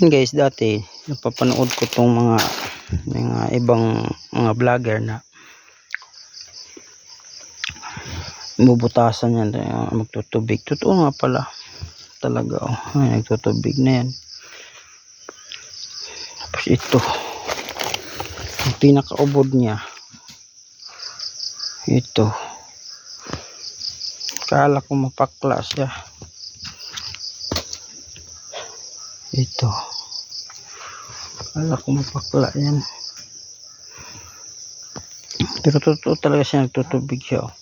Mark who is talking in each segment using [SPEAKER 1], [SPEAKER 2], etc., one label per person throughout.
[SPEAKER 1] Yun guys, dati napapanood ko tong mga mga ibang mga vlogger na bubutasan yan uh, magtutubig. Totoo nga pala. Talaga oh. Ay, nagtutubig na yan. Tapos ito. Ang pinakaubod niya. Ito. Kala ko mapakla siya. Ito. Kala ko yan. Pero totoo talaga siya nagtutubig siya. Oh.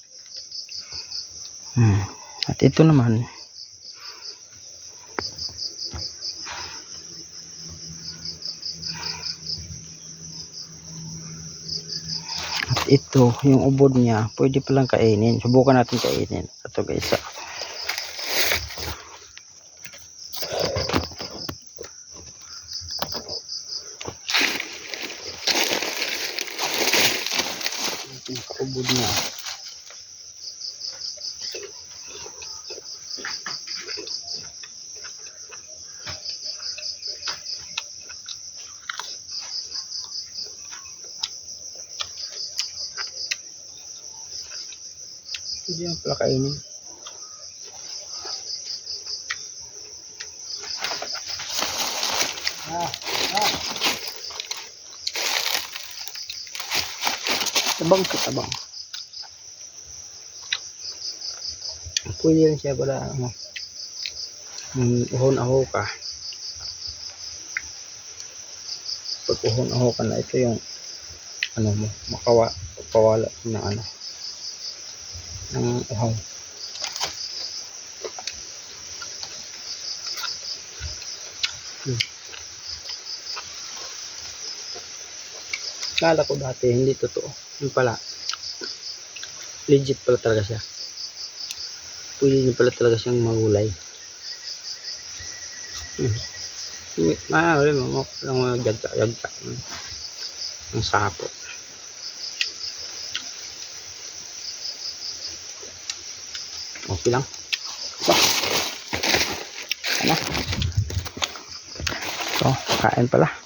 [SPEAKER 1] Hmm. At ito naman. At ito, yung ubod niya, pwede palang kainin. Subukan natin kainin. Ito guys. ah. Ubod niya. Hindi yan pala kainin. Ah, ah. Tabang sa tabang. Pwede rin siya para ano, um, uhon-aho ka. Pag uhon-aho ka na, ito yung ano mo, makawa, pawala na ano, ng uhaw. Hmm. Kala ko dati, hindi totoo. Yung pala, legit pala talaga siya. Pwede niyo pala talaga siyang magulay. Hmm. Maaari mo, mo lang mga jagka-jagka. Hmm. Ang sapo. Okay lang. Ano? So, kain pala.